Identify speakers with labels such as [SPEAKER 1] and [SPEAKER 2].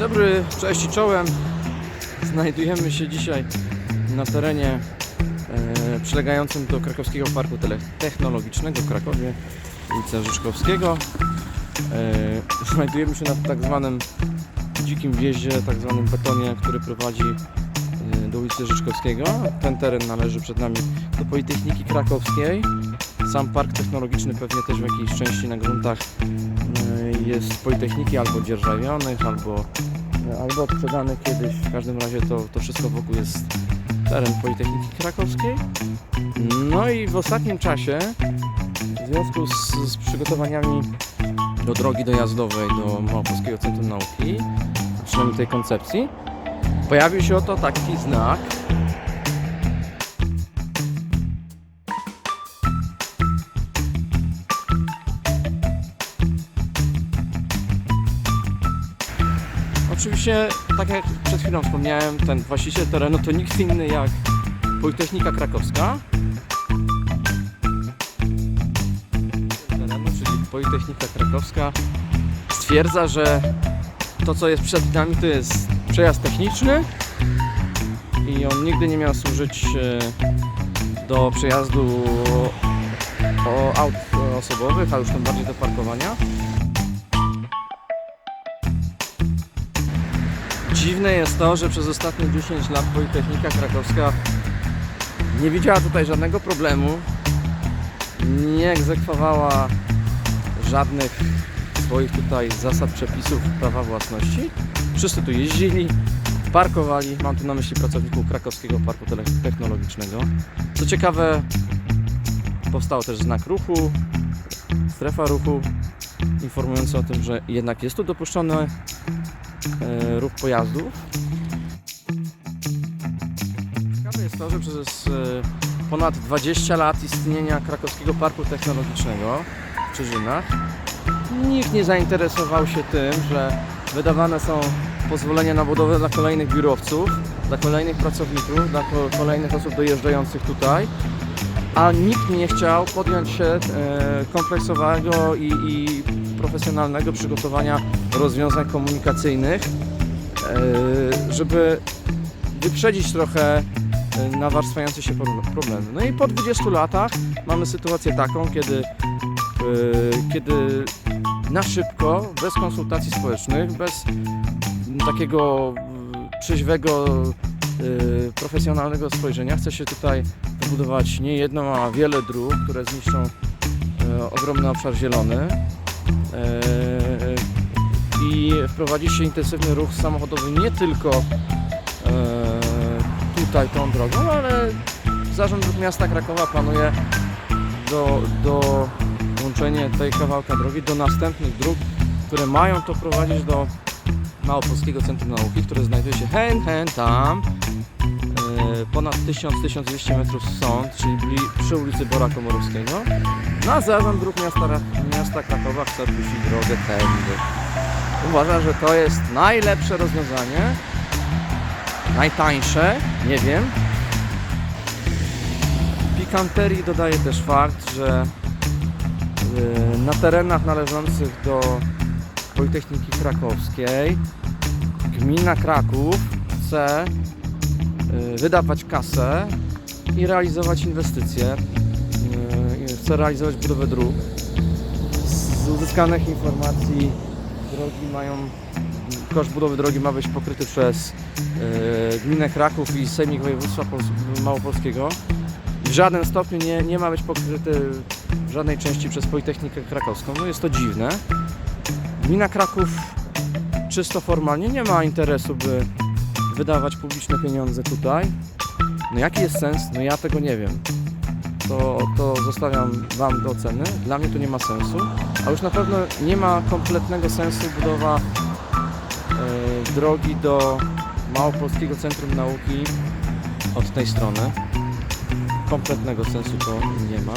[SPEAKER 1] Dzień dobry, cześć i czołem. Znajdujemy się dzisiaj na terenie e, przylegającym do Krakowskiego Parku Technologicznego w Krakowie, ulica Rzeczkowskiego. E, znajdujemy się na tak zwanym dzikim wjeździe, tak zwanym betonie, który prowadzi e, do ulicy Rzeczkowskiego. Ten teren należy przed nami do Politechniki Krakowskiej. Sam park technologiczny pewnie też w jakiejś części na gruntach e, jest Politechniki albo dzierżawionych, albo, albo odprzedanych kiedyś. W każdym razie to, to wszystko wokół jest teren Politechniki Krakowskiej. No i w ostatnim czasie w związku z, z przygotowaniami do drogi dojazdowej do Małopolskiego Centrum Nauki, przynajmniej tej koncepcji, pojawił się oto taki znak. Oczywiście, tak jak przed chwilą wspomniałem, ten właściciel terenu to nikt inny jak Politechnika Krakowska. Terenu, czyli Politechnika Krakowska stwierdza, że to co jest przed nami to jest przejazd techniczny i on nigdy nie miał służyć e, do przejazdu aut osobowych, a już tym bardziej do parkowania. Dziwne jest to, że przez ostatnie 10 lat Politechnika Krakowska nie widziała tutaj żadnego problemu, nie egzekwowała żadnych swoich tutaj zasad, przepisów prawa własności. Wszyscy tu jeździli, parkowali. Mam tu na myśli pracowników Krakowskiego Parku Technologicznego. Co ciekawe, powstał też znak ruchu, strefa ruchu, informujący o tym, że jednak jest tu dopuszczony e, ruch pojazdów. Ciekawe jest to, że przez e, ponad 20 lat istnienia Krakowskiego Parku Technologicznego w Czyżynach nikt nie zainteresował się tym, że wydawane są pozwolenia na budowę dla kolejnych biurowców, dla kolejnych pracowników, dla ko- kolejnych osób dojeżdżających tutaj, a nikt nie chciał podjąć się e, kompleksowego i, i profesjonalnego przygotowania rozwiązań komunikacyjnych, e, żeby wyprzedzić trochę e, nawarstwiające się pro- problemy. No i po 20 latach mamy sytuację taką, kiedy, e, kiedy na szybko, bez konsultacji społecznych, bez takiego trzeźwego, profesjonalnego spojrzenia chce się tutaj wybudować nie jedną, a wiele dróg, które zniszczą ogromny obszar zielony i wprowadzi się intensywny ruch samochodowy nie tylko e, tutaj tą drogą, ale Zarząd Dróg Miasta Krakowa planuje do, do łączenie tej kawałka drogi do następnych dróg, które mają to prowadzić do Małopolskiego Centrum Nauki, które znajduje się hen, hen tam, e, ponad 1000-1200 metrów stąd, czyli przy ulicy Bora Komorowskiego. Na zarząd dróg miasta, miasta Krakowa chce puścić drogę tędy. Uważa, że to jest najlepsze rozwiązanie, najtańsze, nie wiem. Pikanterii dodaje też fakt, że y, na terenach należących do Politechniki Krakowskiej gmina Kraków chce wydawać kasę i realizować inwestycje. y, i Chce realizować budowę dróg. Z uzyskanych informacji drogi mają koszt budowy drogi ma być pokryty przez y, gminę Kraków i Sejmik Województwa Pols- Małopolskiego. W żadnym stopniu nie, nie ma być pokryty w żadnej części przez Politechnikę Krakowską. No jest to dziwne. Gmina Kraków czysto formalnie nie ma interesu, by wydawać publiczne pieniądze tutaj. No jaki jest sens? No ja tego nie wiem. To, to zostawiam Wam do oceny. Dla mnie to nie ma sensu. A już na pewno nie ma kompletnego sensu budowa e, drogi do Małopolskiego Centrum Nauki od tej strony kompletnego sensu to nie ma.